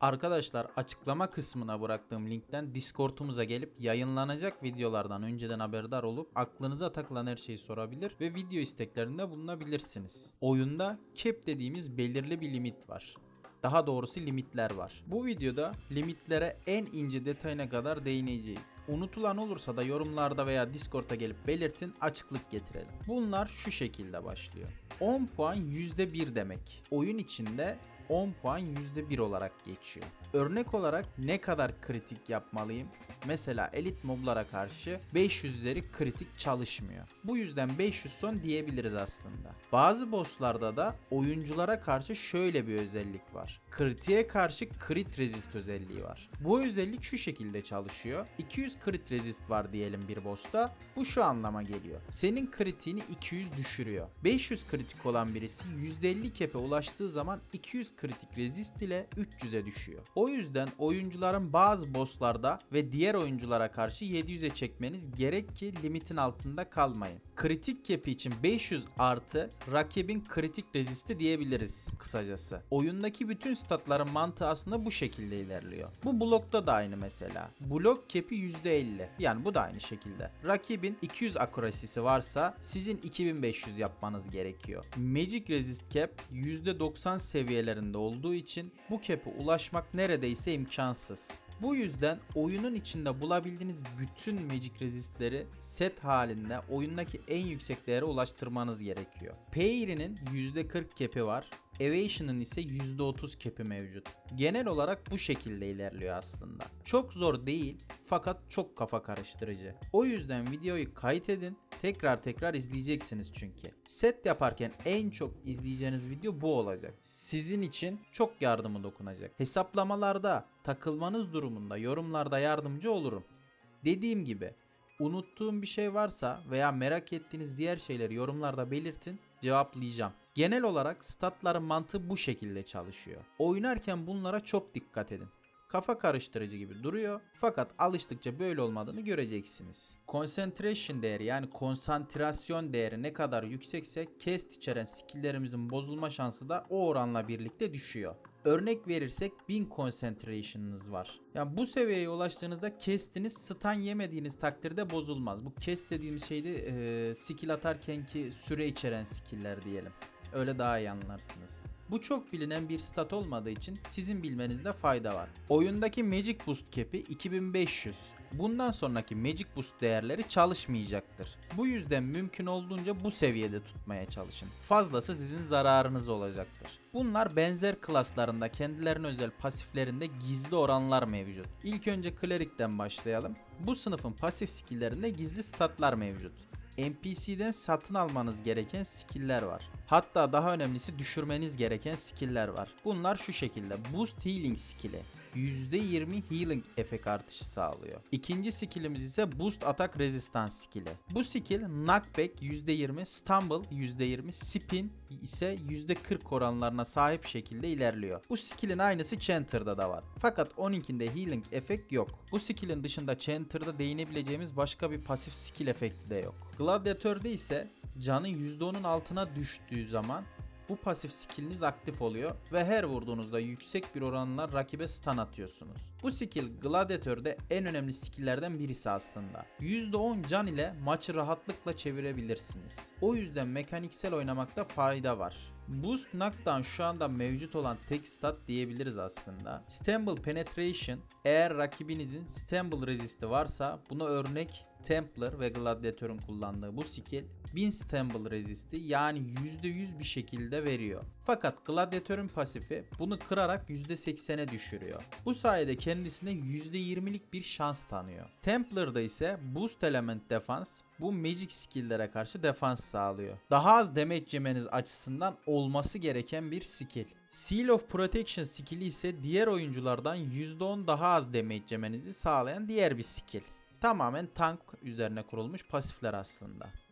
Arkadaşlar açıklama kısmına bıraktığım linkten Discord'umuza gelip yayınlanacak videolardan önceden haberdar olup aklınıza takılan her şeyi sorabilir ve video isteklerinde bulunabilirsiniz. Oyunda cap dediğimiz belirli bir limit var. Daha doğrusu limitler var. Bu videoda limitlere en ince detayına kadar değineceğiz. Unutulan olursa da yorumlarda veya Discord'a gelip belirtin açıklık getirelim. Bunlar şu şekilde başlıyor. 10 puan %1 demek. Oyun içinde 10 puan %1 olarak geçiyor. Örnek olarak ne kadar kritik yapmalıyım? Mesela elit moblara karşı 500 üzeri kritik çalışmıyor. Bu yüzden 500 son diyebiliriz aslında. Bazı bosslarda da oyunculara karşı şöyle bir özellik var. Kritiğe karşı crit resist özelliği var. Bu özellik şu şekilde çalışıyor. 200 crit resist var diyelim bir boss'ta. Bu şu anlama geliyor. Senin kritiğini 200 düşürüyor. 500 kritik olan birisi %50 kepe ulaştığı zaman 200 kritik resist ile 300'e düşüyor. O yüzden oyuncuların bazı bosslarda ve diğer oyunculara karşı 700'e çekmeniz gerek ki limitin altında kalmayın. Kritik kepi için 500 artı rakibin kritik rezisti diyebiliriz kısacası. Oyundaki bütün statların mantığı aslında bu şekilde ilerliyor. Bu blokta da aynı mesela. Blok kepi %50. Yani bu da aynı şekilde. Rakibin 200 akurasisi varsa sizin 2500 yapmanız gerekiyor. Magic Resist Cap %90 seviyelerinde olduğu için bu cap'e ulaşmak neredeyse imkansız. Bu yüzden oyunun içinde bulabildiğiniz bütün Magic Resist'leri set halinde oyundaki en yüksek değere ulaştırmanız gerekiyor. Payri'nin %40 cap'i var. Evasion'ın ise %30 cap'i mevcut. Genel olarak bu şekilde ilerliyor aslında. Çok zor değil fakat çok kafa karıştırıcı. O yüzden videoyu kayıt edin. Tekrar tekrar izleyeceksiniz çünkü. Set yaparken en çok izleyeceğiniz video bu olacak. Sizin için çok yardımı dokunacak. Hesaplamalarda takılmanız durumunda yorumlarda yardımcı olurum. Dediğim gibi unuttuğum bir şey varsa veya merak ettiğiniz diğer şeyleri yorumlarda belirtin cevaplayacağım. Genel olarak statların mantığı bu şekilde çalışıyor. Oynarken bunlara çok dikkat edin. Kafa karıştırıcı gibi duruyor fakat alıştıkça böyle olmadığını göreceksiniz. Concentration değeri yani konsantrasyon değeri ne kadar yüksekse cast içeren skilllerimizin bozulma şansı da o oranla birlikte düşüyor. Örnek verirsek 1000 concentration'ınız var. Yani bu seviyeye ulaştığınızda kestiniz stun yemediğiniz takdirde bozulmaz. Bu kest dediğimiz şeyde e, skill atarken ki süre içeren skill'ler diyelim. Öyle daha iyi anlarsınız. Bu çok bilinen bir stat olmadığı için sizin bilmenizde fayda var. Oyundaki Magic Boost cap'i 2500. Bundan sonraki Magic Boost değerleri çalışmayacaktır. Bu yüzden mümkün olduğunca bu seviyede tutmaya çalışın. Fazlası sizin zararınız olacaktır. Bunlar benzer klaslarında kendilerine özel pasiflerinde gizli oranlar mevcut. İlk önce Cleric'ten başlayalım. Bu sınıfın pasif skilllerinde gizli statlar mevcut. NPC'den satın almanız gereken skill'ler var. Hatta daha önemlisi düşürmeniz gereken skill'ler var. Bunlar şu şekilde. Boost Healing skill'i. %20 healing efekt artışı sağlıyor. İkinci skillimiz ise Boost Attack Resistance skill'i. Bu skill Knockback %20, Stumble %20, Spin ise %40 oranlarına sahip şekilde ilerliyor. Bu skill'in aynısı Chanter'da da var. Fakat onunkinde healing efekt yok. Bu skill'in dışında Chanter'da değinebileceğimiz başka bir pasif skill efekti de yok. Gladiator'da ise canın %10'un altına düştüğü zaman bu pasif skilliniz aktif oluyor ve her vurduğunuzda yüksek bir oranla rakibe stun atıyorsunuz. Bu skill Gladiator'da en önemli skilllerden birisi aslında. %10 can ile maçı rahatlıkla çevirebilirsiniz. O yüzden mekaniksel oynamakta fayda var. Boost Knockdown şu anda mevcut olan tek stat diyebiliriz aslında. Stumble Penetration eğer rakibinizin Stumble resisti varsa buna örnek Templar ve Gladiator'un kullandığı bu skill 1000 Stumble resisti yani %100 bir şekilde veriyor. Fakat Gladiator'un pasifi bunu kırarak %80'e düşürüyor. Bu sayede kendisine %20'lik bir şans tanıyor. Templar'da ise Boost Element Defense bu magic skill'lere karşı defans sağlıyor. Daha az damage yemeniz açısından olması gereken bir skill. Seal of Protection skill'i ise diğer oyunculardan %10 daha az damage yemenizi sağlayan diğer bir skill. Tamamen tank üzerine kurulmuş pasifler aslında.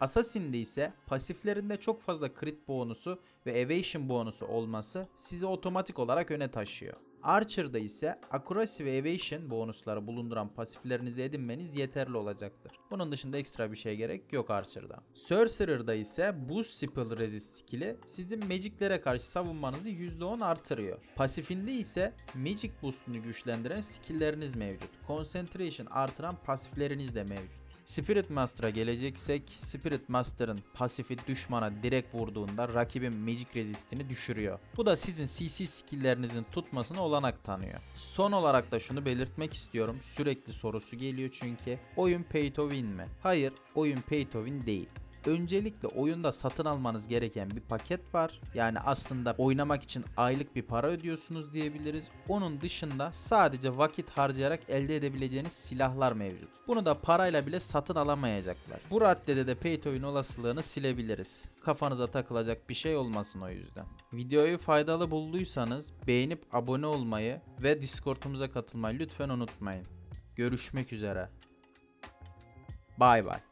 Assassin'de ise pasiflerinde çok fazla crit bonusu ve evasion bonusu olması sizi otomatik olarak öne taşıyor. Archer'da ise Accuracy ve Evasion bonusları bulunduran pasiflerinizi edinmeniz yeterli olacaktır. Bunun dışında ekstra bir şey gerek yok Archer'da. Sorcerer'da ise Boost Spell Resist skill'i sizin magiclere karşı savunmanızı %10 artırıyor. Pasifinde ise Magic Boost'unu güçlendiren skill'leriniz mevcut. Concentration artıran pasifleriniz de mevcut. Spirit Master'a geleceksek Spirit Master'ın pasifi düşmana direkt vurduğunda rakibin Magic Resist'ini düşürüyor. Bu da sizin CC skill'lerinizin tutmasına olanak tanıyor. Son olarak da şunu belirtmek istiyorum. Sürekli sorusu geliyor çünkü. Oyun pay to win mi? Hayır, oyun pay to win değil. Öncelikle oyunda satın almanız gereken bir paket var. Yani aslında oynamak için aylık bir para ödüyorsunuz diyebiliriz. Onun dışında sadece vakit harcayarak elde edebileceğiniz silahlar mevcut. Bunu da parayla bile satın alamayacaklar. Bu raddede de pay to olasılığını silebiliriz. Kafanıza takılacak bir şey olmasın o yüzden. Videoyu faydalı bulduysanız beğenip abone olmayı ve Discord'umuza katılmayı lütfen unutmayın. Görüşmek üzere. Bay bay.